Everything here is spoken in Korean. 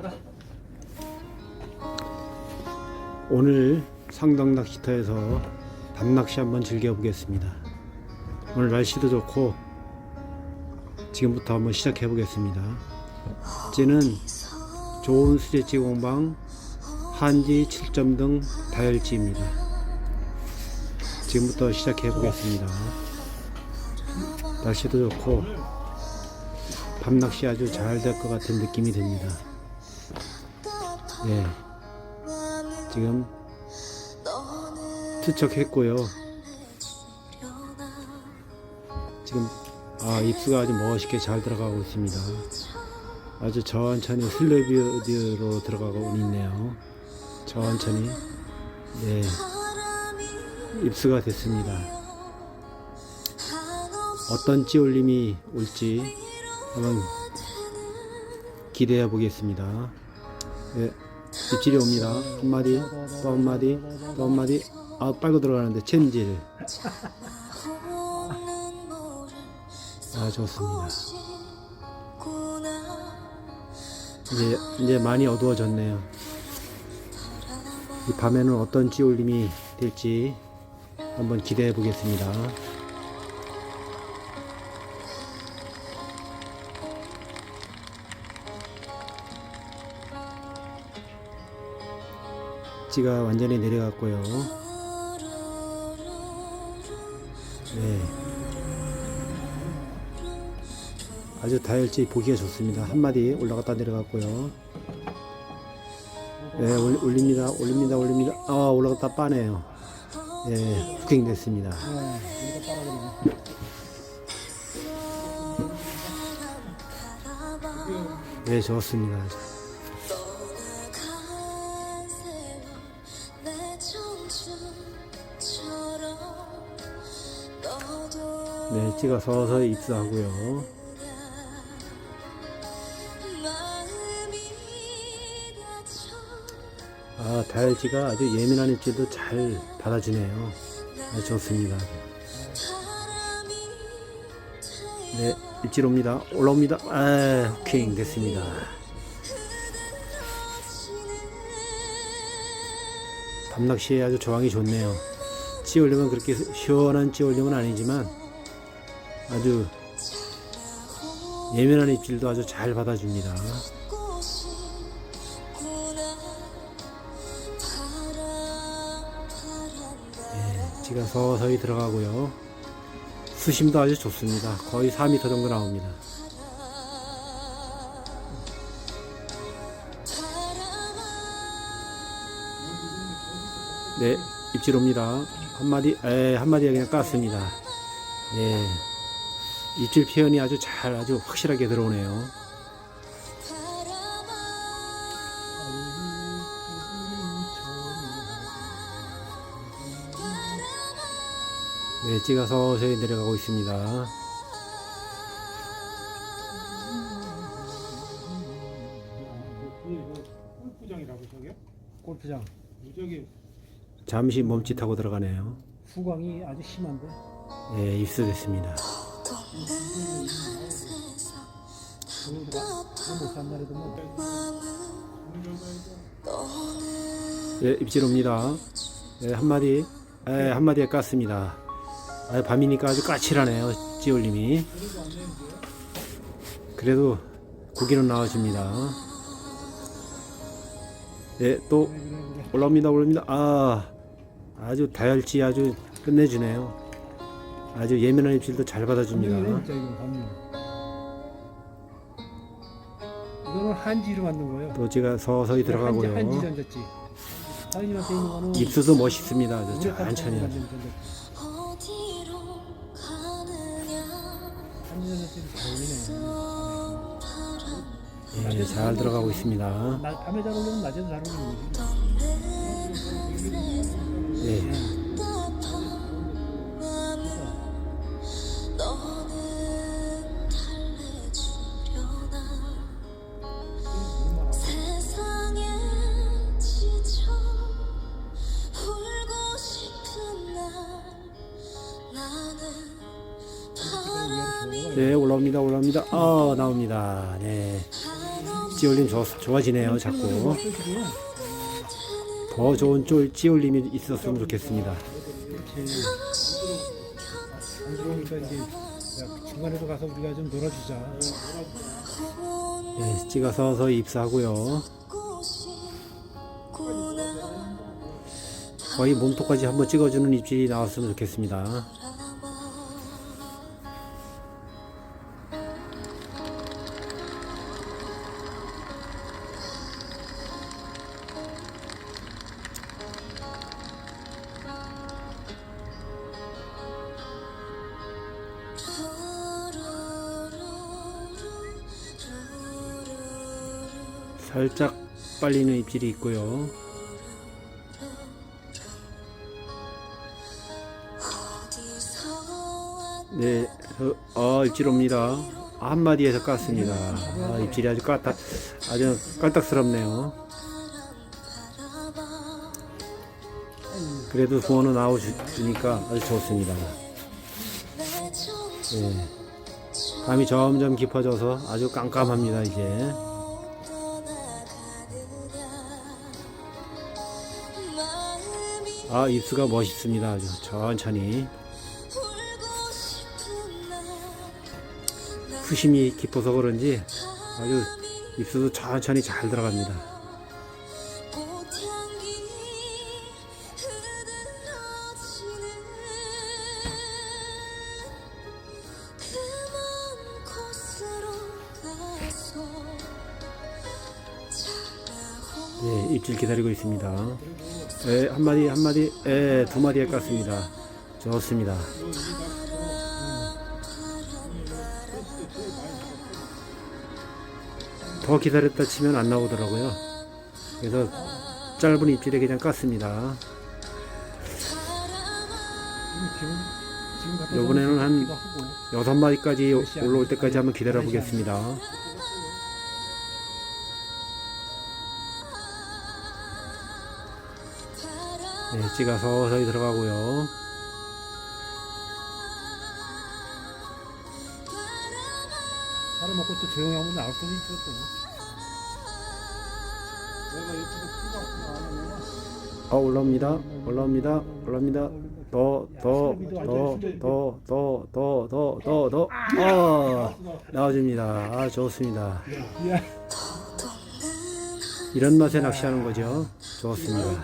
가자. 오늘 상덕 낚시터에서 밤낚시 한번 즐겨보겠습니다. 오늘 날씨도 좋고 지금부터 한번 시작해 보겠습니다. 찌는 좋은 수제찌 공방 한지 7점 등 다혈지입니다. 지금부터 시작해 보겠습니다. 날씨도 좋고 밤낚시 아주 잘 될 것 같은 느낌이 듭니다. 예. 지금 투척했고요. 지금 아 입수가 아주 멋있게 잘 들어가고 있습니다. 아주 천천히 슬레비어로 들어가고 있네요. 천천히 네 입수가 됐습니다. 어떤 찌올림이 올지 한번 기대해 보겠습니다. 네. 입질이 옵니다. 한 마디, 또 한 마디, 또 한 마디. 아, 빨고 들어가는데 챔질. 아, 좋습니다. 이제 이제 많이 어두워졌네요. 이 밤에는 어떤 찌올림이 될지 한번 기대해 보겠습니다. 찌가 완전히 내려갔고요. 네. 아주 다혈지 보기가 좋습니다. 한 마디 올라갔다 내려갔고요. 네, 올, 올립니다. 올립니다. 올립니다. 아, 올라갔다 빠네요. 네, 후킹 됐습니다. 네, 좋습니다. 네, 찌가 서서히 입수하고요. 아, 다혈지가 아주 예민한 입질도 잘 받아주네요. 아, 좋습니다. 네, 입질 옵니다. 올라옵니다. 아, 후킹 됐습니다. 밤낚시에 아주 저항이 좋네요. 찌 올리면 그렇게 시원한 찌 올림은 아니지만 아주 예민한 입질도 아주 잘 받아줍니다. 네, 찌가 서서히 들어가고요. 수심도 아주 좋습니다. 거의 4m 정도 나옵니다. 네, 입질 옵니다. 한 마디, 에, 한 마디에 그냥 깠습니다. 네, 입질 표현이 아주 잘, 아주 확실하게 들어오네요. 네, 찌가 서서히 내려가고 있습니다. 골프장이라고? 골프장 저기 잠시 멈칫하고 들어가네요. 후광이 아주 심한데 네, 입수됐습니다. 오늘도 못 산날에도 뭐 네, 입질 옵니다. 네, 한 마디, 네, 한 마디에 깠습니다. 아, 밤이니까 아주 까칠하네요. 찌올림이. 그래도 고기는 나와줍니다. 네, 또 올라옵니다, 올라옵니다. 아, 아주 다혈지 아주 끝내주네요. 아주 예민한 입질도 잘 받아줍니다. 진짜 이거는 한지로 만든 거예요 또 제가 서서히 들어가고요. 한지, 한지 전자지 사장님한테 있는 거는 입수도 멋있습니다. 아주 우레탄 천천히. 한지 전자지 잘 들어가고 있습니다. 나, 밤에 잘 어울리면 낮에도 잘 어울리는 거지 네, 올라옵니다, 올라옵니다. 어, 나옵니다. 네. 입지 올림 좋, 좋아지네요 자꾸. 더 좋은 쫄 찌올림이 있었으면 좋겠습니다 들어오니까 이제 야, 중간에도 가서 우리가 좀 놀아주자. 네, 찍어서 서 입수하고요 거의 몸통까지 한번 찍어주는 입질이 나왔으면 좋겠습니다 살짝 빨리는 입질이 있고요 네, 저, 어, 입질 옵니다. 한 마디에서 깠습니다. 아, 입질이 아주 까딱, 아주 깔딱스럽네요. 그래도 후원은 나와주니까 아주 좋습니다. 예. 감이 점점 깊어져서 아주 깜깜합니다, 이제. 아, 입수가 멋있습니다. 아주 천천히. 수심이 깊어서 그런지 아주 입수도 천천히 잘 들어갑니다. 예, 입질 기다리고 있습니다. 예, 한 마디, 한 마디, 예, 두 마디에 깠습니다. 좋습니다. 더 기다렸다 치면 안 나오더라고요. 그래서 짧은 입질에 그냥 깠습니다. 요번에는 한. 여섯 마디까지 올라올 때까지 한번 기다려 보겠습니다. 네, 찌가 서서히 들어가고요. 사람 먹고 또 조용히 하면 나올 수도 있어 또. 내가 유튜브 어, 올라옵니다. 올라옵니다. 올라옵니다. 더, 더, 더, 더, 더, 더, 더, 더, 더. 어, 나와줍니다. 아, 좋습니다. 야, 이런 맛에 낚시하는 거죠. 좋습니다.